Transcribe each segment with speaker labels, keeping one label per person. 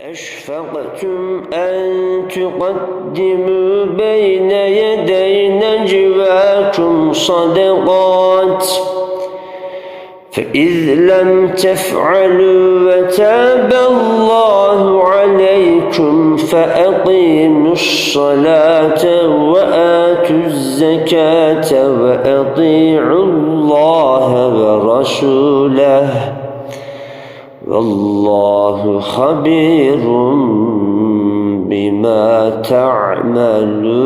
Speaker 1: أشفقتم أن تقدموا بين يدي نجواكم صدقات فإذ لم تفعلوا وتاب الله عليكم فأقيموا الصلاة وآتوا الزكاة وأطيعوا الله ورسوله. Vallahu habirun bima ta'malun.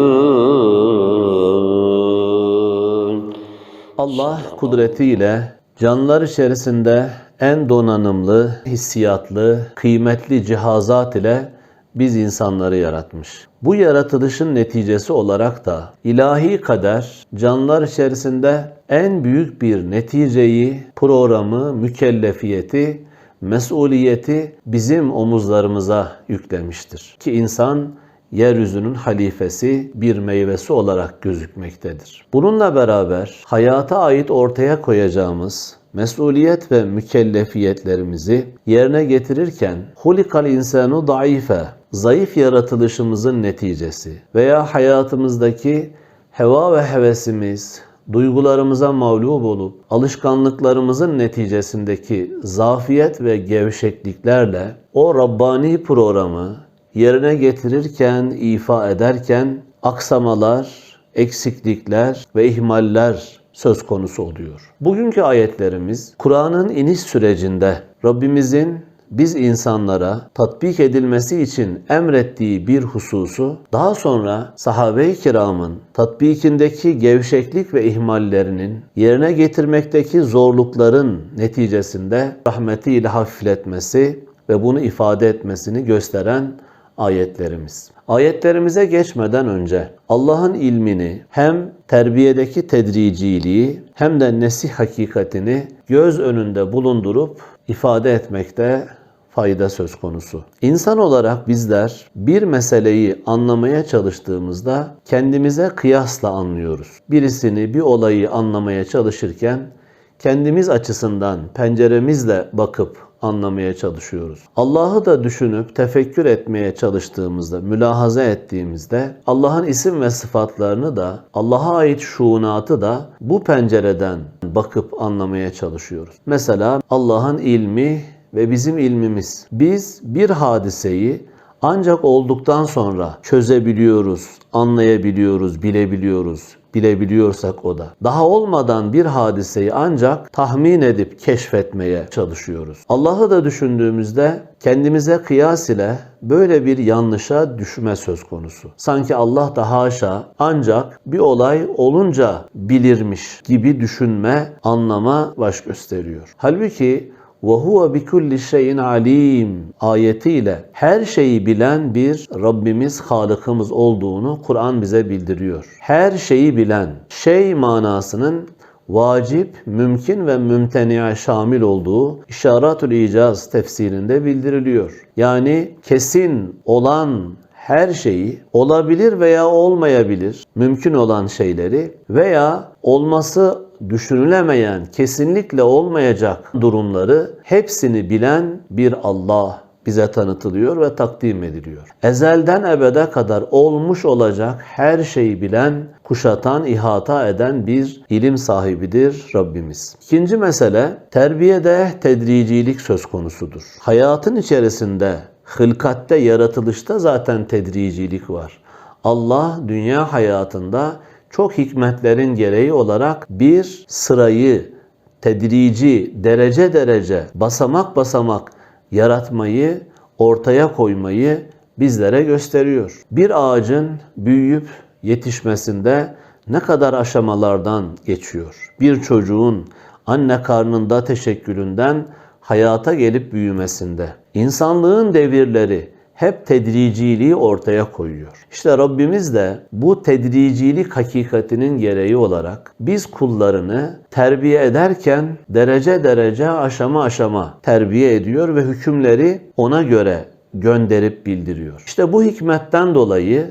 Speaker 2: Allah kudretiyle canlar içerisinde en donanımlı, hissiyatlı, kıymetli cihazat ile biz insanları yaratmış. Bu yaratılışın neticesi olarak da ilahi kader canlar içerisinde en büyük bir neticeyi, programı, mükellefiyeti mesuliyeti bizim omuzlarımıza yüklemiştir. Ki insan yeryüzünün halifesi, bir meyvesi olarak gözükmektedir. Bununla beraber hayata ait ortaya koyacağımız mesuliyet ve mükellefiyetlerimizi yerine getirirken hulikal insanu daife zayıf yaratılışımızın neticesi veya hayatımızdaki heva ve hevesimiz, duygularımıza mağlup olup alışkanlıklarımızın neticesindeki zafiyet ve gevşekliklerle o Rabbani programı yerine getirirken, ifa ederken aksamalar, eksiklikler ve ihmaller söz konusu oluyor. Bugünkü ayetlerimiz Kur'an'ın iniş sürecinde Rabbimizin biz insanlara tatbik edilmesi için emrettiği bir hususu daha sonra sahabe-i kiramın tatbikindeki gevşeklik ve ihmallerinin yerine getirmekteki zorlukların neticesinde rahmetiyle hafifletmesi ve bunu ifade etmesini gösteren ayetlerimiz. Ayetlerimize geçmeden önce Allah'ın ilmini hem terbiyedeki tedriciliği hem de nesih hakikatini göz önünde bulundurup ifade etmekte fayda söz konusu. İnsan olarak bizler bir meseleyi anlamaya çalıştığımızda kendimize kıyasla anlıyoruz. Birisini, bir olayı anlamaya çalışırken kendimiz açısından penceremizle bakıp anlamaya çalışıyoruz. Allah'ı da düşünüp tefekkür etmeye çalıştığımızda, mülahaza ettiğimizde Allah'ın isim ve sıfatlarını da, Allah'a ait şuunatı da bu pencereden bakıp anlamaya çalışıyoruz. Mesela Allah'ın ilmi ve bizim ilmimiz. Biz bir hadiseyi ancak olduktan sonra çözebiliyoruz, anlayabiliyoruz, bilebiliyoruz. Bilebiliyorsak o da. Daha olmadan bir hadiseyi ancak tahmin edip keşfetmeye çalışıyoruz. Allah'ı da düşündüğümüzde kendimize kıyas ile böyle bir yanlışa düşme söz konusu. Sanki Allah da haşa ancak bir olay olunca bilirmiş gibi düşünme, anlama baş gösteriyor. Halbuki وَهُوَ بِكُلِّ şeyin alim ayetiyle her şeyi bilen bir Rabbimiz, Halık'ımız olduğunu Kur'an bize bildiriyor. Her şeyi bilen, şey manasının vacip, mümkün ve mümteniye şamil olduğu İşaratül İcaz tefsirinde bildiriliyor. Yani kesin olan her şeyi olabilir veya olmayabilir, mümkün olan şeyleri veya olması düşünülemeyen, kesinlikle olmayacak durumları hepsini bilen bir Allah bize tanıtılıyor ve takdim ediliyor. Ezelden ebede kadar olmuş olacak her şeyi bilen, kuşatan, ihata eden bir ilim sahibidir Rabbimiz. İkinci mesele, terbiyede tedricilik söz konusudur. Hayatın içerisinde, hılkatte, yaratılışta zaten tedricilik var. Allah dünya hayatında çok hikmetlerin gereği olarak bir sırayı tedrici, derece derece, basamak basamak yaratmayı, ortaya koymayı bizlere gösteriyor. Bir ağacın büyüyüp yetişmesinde ne kadar aşamalardan geçiyor. Bir çocuğun anne karnında teşekkülünden hayata gelip büyümesinde. İnsanlığın devirleri, hep tedriciliği ortaya koyuyor. İşte Rabbimiz de bu tedricilik hakikatinin gereği olarak biz kullarını terbiye ederken derece derece aşama aşama terbiye ediyor ve hükümleri ona göre gönderip bildiriyor. İşte bu hikmetten dolayı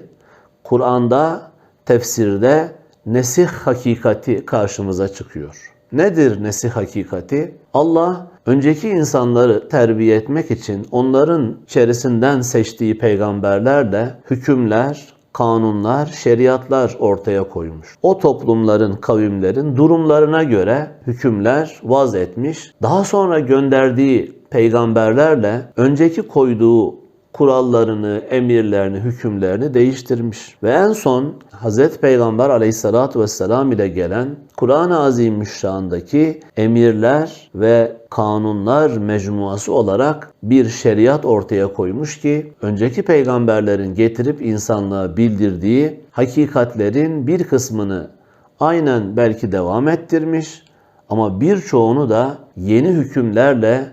Speaker 2: Kur'an'da, tefsirde nesih hakikati karşımıza çıkıyor. Nedir nesih hakikati? Allah önceki insanları terbiye etmek için onların içerisinden seçtiği peygamberlerle hükümler, kanunlar, şeriatlar ortaya koymuş. O toplumların, kavimlerin durumlarına göre hükümler vaz etmiş. Daha sonra gönderdiği peygamberlerle önceki koyduğu kurallarını, emirlerini, hükümlerini değiştirmiş. Ve en son Hz. Peygamber aleyhissalatü vesselam ile gelen Kur'an-ı Azimüşşan'daki emirler ve kanunlar mecmuası olarak bir şeriat ortaya koymuş ki önceki peygamberlerin getirip insanlığa bildirdiği hakikatlerin bir kısmını aynen belki devam ettirmiş ama birçoğunu da yeni hükümlerle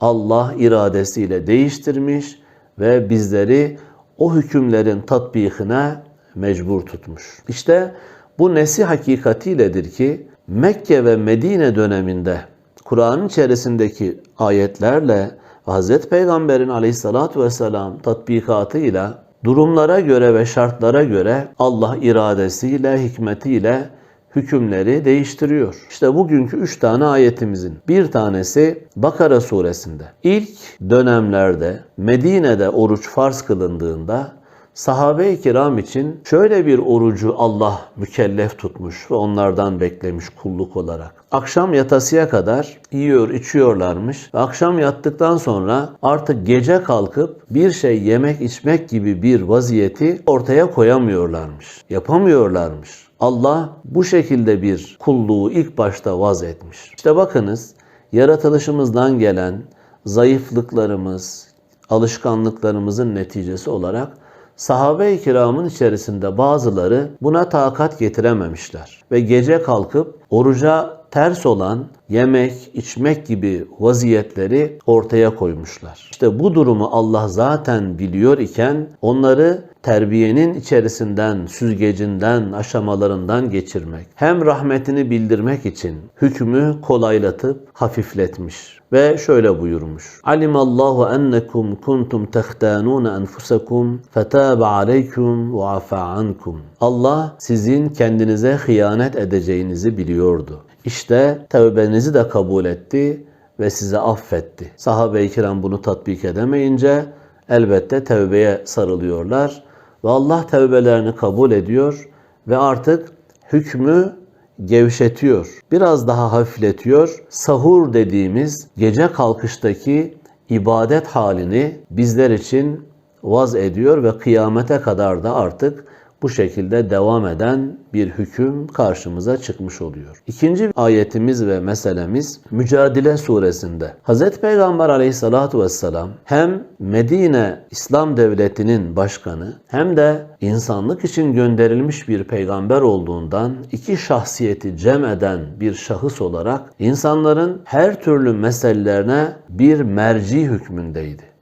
Speaker 2: Allah iradesiyle değiştirmiş ve bizleri o hükümlerin tatbikine mecbur tutmuş. İşte bu nesi hakikatiyledir ki Mekke ve Medine döneminde Kur'an'ın içerisindeki ayetlerle Hz. Peygamber'in aleyhissalatü vesselam tatbikatıyla durumlara göre ve şartlara göre Allah iradesiyle, hikmetiyle hükümleri değiştiriyor. İşte bugünkü üç tane ayetimizin bir tanesi Bakara suresinde. İlk dönemlerde Medine'de oruç farz kılındığında sahabe-i kiram için şöyle bir orucu Allah mükellef tutmuş ve onlardan beklemiş kulluk olarak. Akşam yatasıya kadar yiyor içiyorlarmış ve akşam yattıktan sonra artık gece kalkıp bir şey yemek içmek gibi bir vaziyeti ortaya koyamıyorlarmış. Yapamıyorlarmış. Allah bu şekilde bir kulluğu ilk başta vaz etmiş. İşte bakınız yaratılışımızdan gelen zayıflıklarımız, alışkanlıklarımızın neticesi olarak sahabe-i kiramın içerisinde bazıları buna takat getirememişler. Ve gece kalkıp oruca ters olan yemek, içmek gibi vaziyetleri ortaya koymuşlar. İşte bu durumu Allah zaten biliyor iken onları terbiyenin içerisinden, süzgecinden, aşamalarından geçirmek, hem rahmetini bildirmek için hükmü kolaylatıp hafifletmiş ve şöyle buyurmuş. Alimallahu ennekum kuntum tehtanun enfusakum fetabe aleykum ve afa ankum. Allah sizin kendinize hıyanet edeceğinizi biliyordu. İşte tevbenizi de kabul etti ve size affetti. Sahabe-i kiram bunu tatbik edemeyince elbette tevbeye sarılıyorlar ve Allah tevbelerini kabul ediyor ve artık hükmü gevşetiyor. Biraz daha hafifletiyor. Sahur dediğimiz gece kalkıştaki ibadet halini bizler için vaz ediyor ve kıyamete kadar da artık bu şekilde devam eden bir hüküm karşımıza çıkmış oluyor. İkinci ayetimiz ve meselemiz Mücadele suresinde. Hz. Peygamber aleyhissalatu vesselam hem Medine İslam devletinin başkanı hem de insanlık için gönderilmiş bir peygamber olduğundan iki şahsiyeti cem eden bir şahıs olarak insanların her türlü meselelerine bir merci hükmündeydi.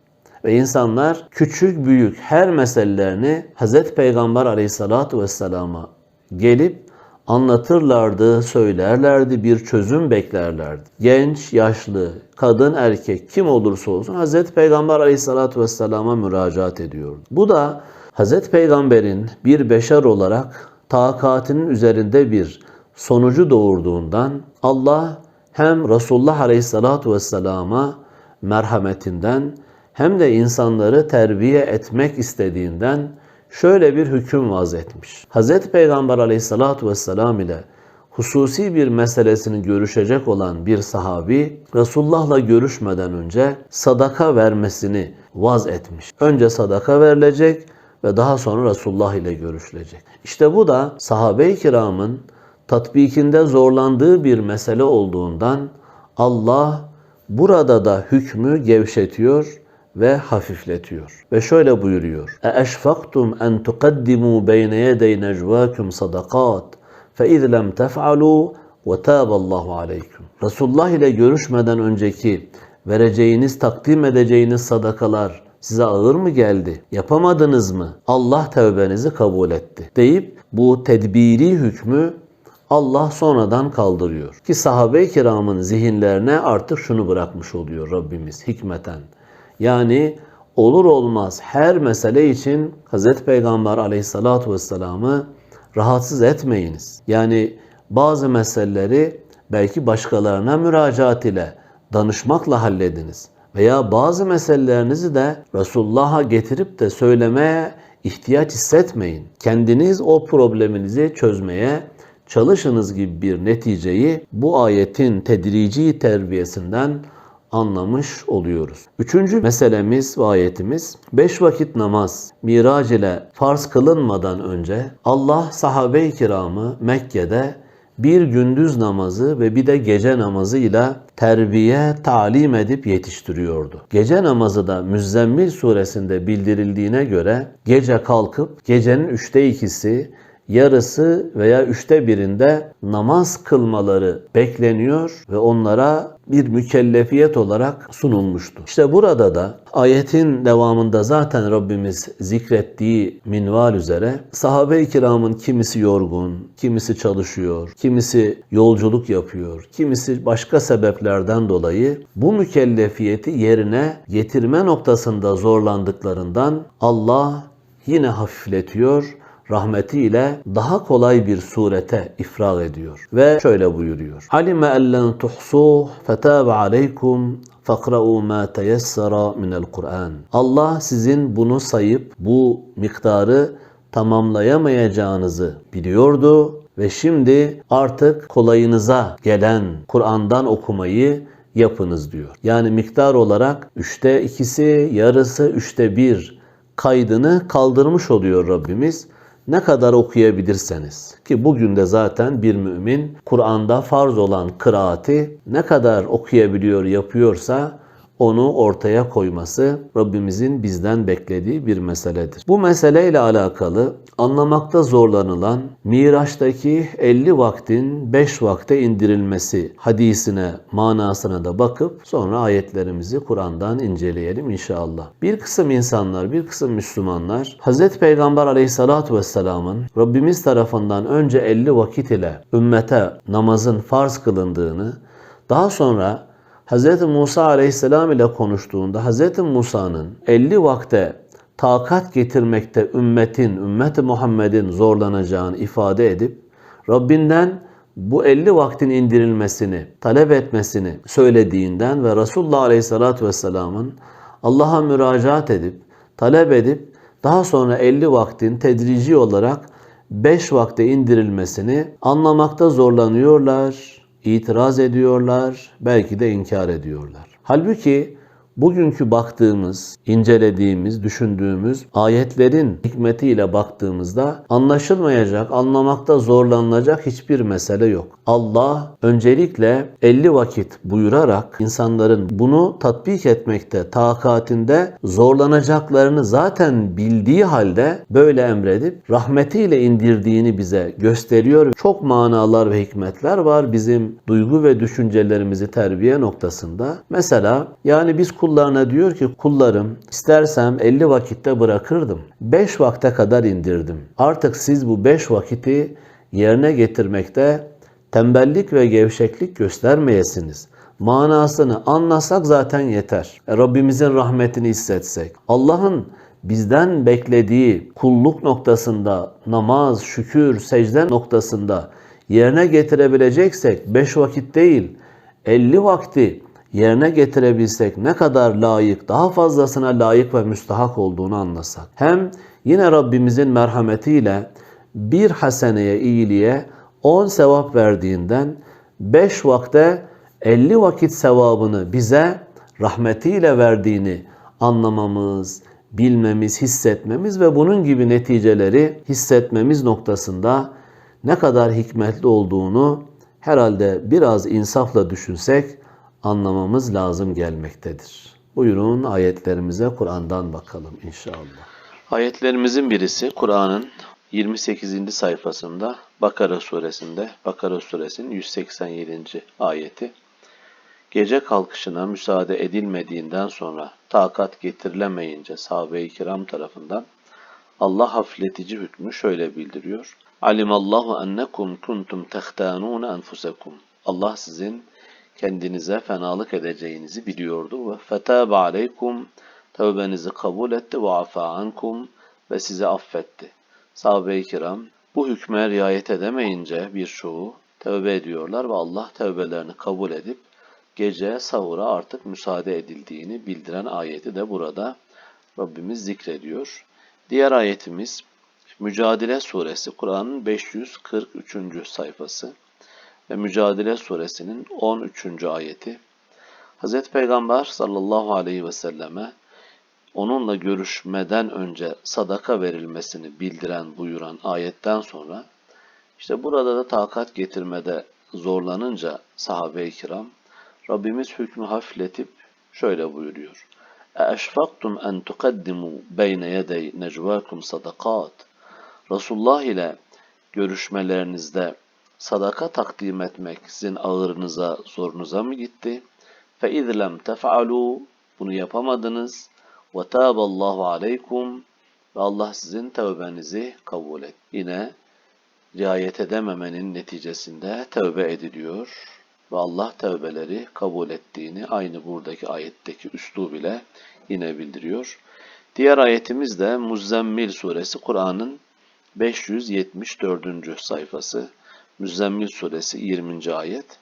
Speaker 2: Ve insanlar küçük büyük her meselelerini Hz. Peygamber aleyhissalatu vesselama gelip anlatırlardı, söylerlerdi, bir çözüm beklerlerdi. Genç, yaşlı, kadın, erkek kim olursa olsun Hz. Peygamber aleyhissalatu vesselama müracaat ediyordu. Bu da Hz. Peygamber'in bir beşer olarak takatinin üzerinde bir sonucu doğurduğundan Allah hem Resulullah aleyhissalatu vesselama merhametinden hem de insanları terbiye etmek istediğinden şöyle bir hüküm vaz etmiş. Hz. Peygamber aleyhissalatu vesselam ile hususi bir meselesini görüşecek olan bir sahabi Resulullah'la görüşmeden önce sadaka vermesini vaz etmiş. Önce sadaka verilecek ve daha sonra Resulullah ile görüşülecek. İşte bu da sahabe-i kiramın tatbikinde zorlandığı bir mesele olduğundan Allah burada da hükmü gevşetiyor ve hafifletiyor. Ve şöyle buyuruyor. E eşfaktum en tuqaddimu beyne yedey necvâküm sadakat fe iz lem tef'alû ve tâballahu aleyküm. Resulullah ile görüşmeden önceki vereceğiniz, takdim edeceğiniz sadakalar size ağır mı geldi? Yapamadınız mı? Allah tevbenizi kabul etti. Deyip bu tedbiri hükmü Allah sonradan kaldırıyor. Ki sahabe-i kiramın zihinlerine artık şunu bırakmış oluyor Rabbimiz hikmeten. Yani olur olmaz her mesele için Hz. Peygamber aleyhissalatu vesselam'ı rahatsız etmeyiniz. Yani bazı meseleleri belki başkalarına müracaat ile danışmakla hallediniz. Veya bazı meselelerinizi de Resulullah'a getirip de söylemeye ihtiyaç hissetmeyin. Kendiniz o probleminizi çözmeye çalışınız gibi bir neticeyi bu ayetin tedrici terbiyesinden anlamış oluyoruz. Üçüncü meselemiz ve ayetimiz beş vakit namaz mirac ile farz kılınmadan önce Allah sahabe-i kiramı Mekke'de bir gündüz namazı ve bir de gece namazıyla terbiye, talim edip yetiştiriyordu. Gece namazı da Müzzemmil suresinde bildirildiğine göre gece kalkıp gecenin üçte ikisi yarısı veya üçte birinde namaz kılmaları bekleniyor ve onlara bir mükellefiyet olarak sunulmuştu. İşte burada da ayetin devamında zaten Rabbimiz zikrettiği minval üzere sahabe-i kiramın kimisi yorgun, kimisi çalışıyor, kimisi yolculuk yapıyor, kimisi başka sebeplerden dolayı bu mükellefiyeti yerine getirme noktasında zorlandıklarından Allah yine hafifletiyor rahmetiyle daha kolay bir surete ifrag ediyor. Ve şöyle buyuruyor. Alime ellen tuhsuh fetabe aleykum fakra'u ma teyessera minel Kur'an. Allah sizin bunu sayıp bu miktarı tamamlayamayacağınızı biliyordu ve şimdi artık kolayınıza gelen Kur'an'dan okumayı yapınız diyor. Yani miktar olarak üçte ikisi, yarısı üçte bir kaydını kaldırmış oluyor Rabbimiz ne kadar okuyabilirseniz. Ki bugün de zaten bir mümin Kur'an'da farz olan kıraati ne kadar okuyabiliyor yapıyorsa onu ortaya koyması Rabbimizin bizden beklediği bir meseledir. Bu meseleyle alakalı anlamakta zorlanılan Miraç'taki 50 vaktin 5 vakte indirilmesi hadisine, manasına da bakıp sonra ayetlerimizi Kur'an'dan inceleyelim inşallah. Bir kısım insanlar, bir kısım Müslümanlar Hz. Peygamber aleyhissalatu vesselamın Rabbimiz tarafından önce 50 vakit ile ümmete namazın farz kılındığını, daha sonra Hz. Musa aleyhisselam ile konuştuğunda Hz. Musa'nın 50 vakte takat getirmekte ümmetin, ümmeti Muhammed'in zorlanacağını ifade edip Rabbinden bu 50 vaktin indirilmesini, talep etmesini söylediğinden ve Resulullah Aleyhisselatü Vesselam'ın Allah'a müracaat edip, talep edip daha sonra 50 vaktin tedrici olarak 5 vakte indirilmesini anlamakta zorlanıyorlar, itiraz ediyorlar, belki de inkar ediyorlar. Halbuki bugünkü baktığımız, incelediğimiz, düşündüğümüz ayetlerin hikmetiyle baktığımızda anlaşılmayacak, anlamakta zorlanılacak hiçbir mesele yok. Allah öncelikle 50 vakit buyurarak insanların bunu tatbik etmekte, takatinde zorlanacaklarını zaten bildiği halde böyle emredip rahmetiyle indirdiğini bize gösteriyor. Çok manalar ve hikmetler var bizim duygu ve düşüncelerimizi terbiye noktasında. Mesela yani biz kullarına diyor ki kullarım istersem 50 vakitte bırakırdım. 5 vakte kadar indirdim. Artık siz bu 5 vakiti yerine getirmekte tembellik ve gevşeklik göstermeyesiniz. Manasını anlasak zaten yeter. E, Rabbimizin rahmetini hissetsek. Allah'ın bizden beklediği kulluk noktasında, namaz, şükür, secde noktasında yerine getirebileceksek 5 vakit değil 50 vakti yerine getirebilsek ne kadar layık, daha fazlasına layık ve müstahak olduğunu anlasak. Hem yine Rabbimizin merhametiyle bir haseneye, iyiliğe 10 sevap verdiğinden 5 vakte 50 vakit sevabını bize rahmetiyle verdiğini anlamamız, bilmemiz, hissetmemiz ve bunun gibi neticeleri hissetmemiz noktasında ne kadar hikmetli olduğunu herhalde biraz insafla düşünsek anlamamız lazım gelmektedir. Buyurun ayetlerimize Kur'an'dan bakalım inşallah. Ayetlerimizin birisi Kur'an'ın 28. sayfasında Bakara suresinde, Bakara suresinin 187. ayeti. Gece kalkışına müsaade edilmediğinden sonra takat getirilemeyince sahabe-i kiram tarafından Allah hafifletici hükmü şöyle bildiriyor. Alimallahu ennekum kuntum tehtanun enfusekum. Allah sizin kendinize fenalık edeceğinizi biliyordu ve fetabe aleykum tövbenizi kabul etti ve afa ankum ve sizi affetti. Sahabe-i kiram bu hükme riayet edemeyince birçoğu tövbe ediyorlar ve Allah tövbelerini kabul edip gece sahura artık müsaade edildiğini bildiren ayeti de burada Rabbimiz zikrediyor. Diğer ayetimiz Mücadele Suresi Kur'an'ın 543. sayfası ve Mücadele Suresinin 13. ayeti. Hz. Peygamber sallallahu aleyhi ve selleme onunla görüşmeden önce sadaka verilmesini bildiren buyuran ayetten sonra işte burada da takat getirmede zorlanınca sahabe-i kiram Rabbimiz hükmü hafifletip şöyle buyuruyor. اَاَشْفَقْتُمْ اَنْ تُقَدِّمُوا بَيْنَ يَدَيْ نَجْوَاكُمْ صَدَقَاتٍ Resulullah ile görüşmelerinizde sadaka takdim etmek sizin ağırınıza, zorunuza mı gitti? Fe izlem tef'alu bunu yapamadınız. Ve tâballahu aleykum ve Allah sizin tövbenizi kabul et. Yine riayet edememenin neticesinde tövbe ediliyor ve Allah tövbeleri kabul ettiğini aynı buradaki ayetteki üslub ile yine bildiriyor. Diğer ayetimiz de Muzzemmil suresi Kur'an'ın 574. sayfası. Müzzemmil suresi 20. ayet.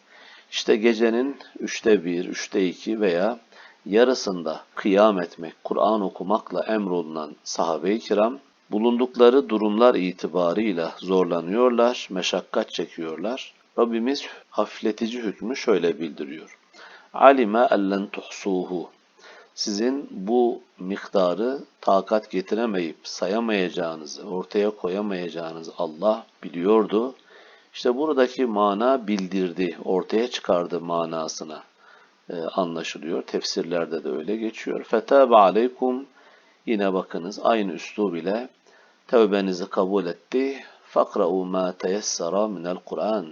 Speaker 2: İşte gecenin üçte bir, üçte iki veya yarısında kıyam etmek, Kur'an okumakla emrolunan sahabe-i kiram, bulundukları durumlar itibarıyla zorlanıyorlar, meşakkat çekiyorlar. Rabbimiz hafifletici hükmü şöyle bildiriyor. Alime ellen tuhsuhu. Sizin bu miktarı takat getiremeyip sayamayacağınızı, ortaya koyamayacağınızı Allah biliyordu. İşte buradaki mana bildirdi, ortaya çıkardı manasına e, anlaşılıyor. Tefsirlerde de öyle geçiyor. Fetabe aleykum yine bakınız aynı üslub ile tevbenizi kabul etti. Fakra'u ma teyessara minel Kur'an.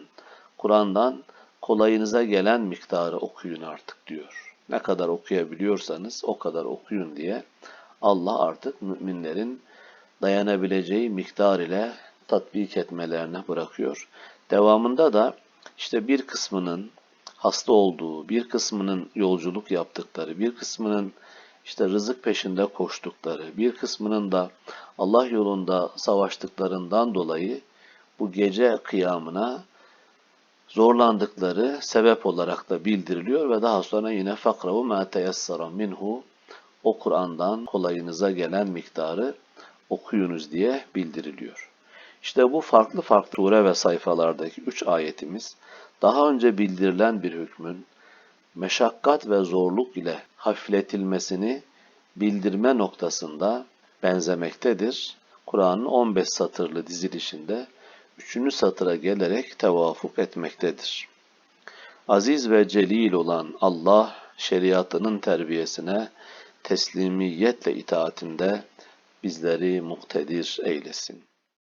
Speaker 2: Kur'an'dan kolayınıza gelen miktarı okuyun artık diyor. Ne kadar okuyabiliyorsanız o kadar okuyun diye Allah artık müminlerin dayanabileceği miktar ile tatbik etmelerine bırakıyor. Devamında da işte bir kısmının hasta olduğu, bir kısmının yolculuk yaptıkları, bir kısmının işte rızık peşinde koştukları, bir kısmının da Allah yolunda savaştıklarından dolayı bu gece kıyamına zorlandıkları sebep olarak da bildiriliyor ve daha sonra yine fakravu ma teyessara minhu o Kur'an'dan kolayınıza gelen miktarı okuyunuz diye bildiriliyor. İşte bu farklı farklı sure ve sayfalardaki üç ayetimiz daha önce bildirilen bir hükmün meşakkat ve zorluk ile hafifletilmesini bildirme noktasında benzemektedir. Kur'an'ın 15 satırlı dizilişinde 3. satıra gelerek tevafuk etmektedir. Aziz ve celil olan Allah şeriatının terbiyesine teslimiyetle itaatinde bizleri muktedir eylesin.